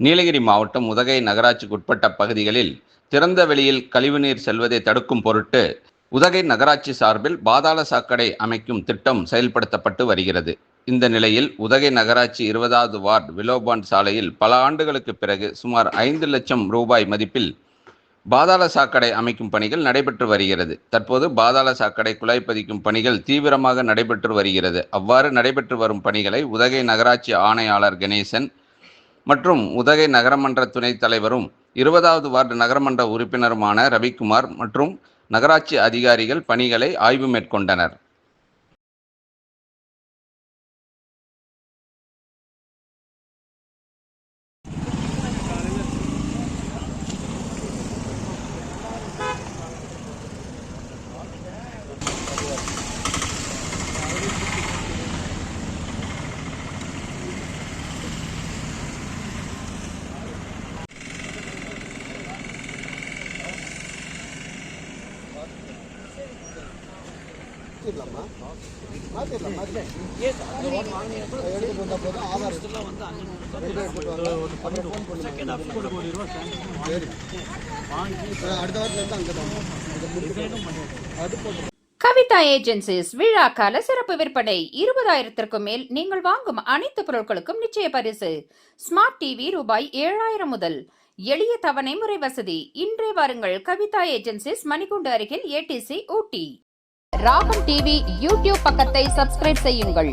நீலகிரி மாவட்டம் உதகை நகராட்சிக்குட்பட்ட பகுதிகளில் திறந்த வெளியில் கழிவுநீர் செல்வதை தடுக்கும் பொருட்டு உதகை நகராட்சி சார்பில் பாதாள சாக்கடை அமைக்கும் திட்டம் செயல்படுத்தப்பட்டு வருகிறது. இந்த நிலையில் உதகை நகராட்சி இருபதாவது வார்டு விலோபாண்ட் சாலையில் பல ஆண்டுகளுக்கு பிறகு சுமார் ஐந்து லட்சம் ரூபாய் மதிப்பில் பாதாள சாக்கடை அமைக்கும் பணிகள் நடைபெற்று வருகிறது. தற்போது பாதாள சாக்கடை குழாய் பதிக்கும் பணிகள் தீவிரமாக நடைபெற்று வருகிறது. அவ்வாறு நடைபெற்று வரும் பணிகளை உதகை நகராட்சி ஆணையாளர் கணேசன் மற்றும் உதகை நகரமன்ற துணைத் தலைவரும் இருபதாவது வார்டு நகரமன்ற உறுப்பினருமான ரவிக்குமார் மற்றும் நகராட்சி அதிகாரிகள் பணிகளை ஆய்வு மேற்கொண்டனர். கவிதா ஏஜென்சிஸ் விழா கால சிறப்பு விற்பனை. இருபதாயிரத்திற்கும் மேல் நீங்கள் வாங்கும் அனைத்து பொருட்களுக்கும் நிச்சய பரிசு. ஸ்மார்ட் டிவி ரூபாய் ஏழாயிரம் முதல் எளிய தவணை முறை வசதி. இன்றே வாருங்கள். கவிதா ஏஜென்சிஸ் மணிக்கூண்டு அருகில் ஏடிசி ஊட்டி. ராகம் டிவி யூடியூப் பக்கத்தை சப்ஸ்கிரைப் செய்யுங்கள்.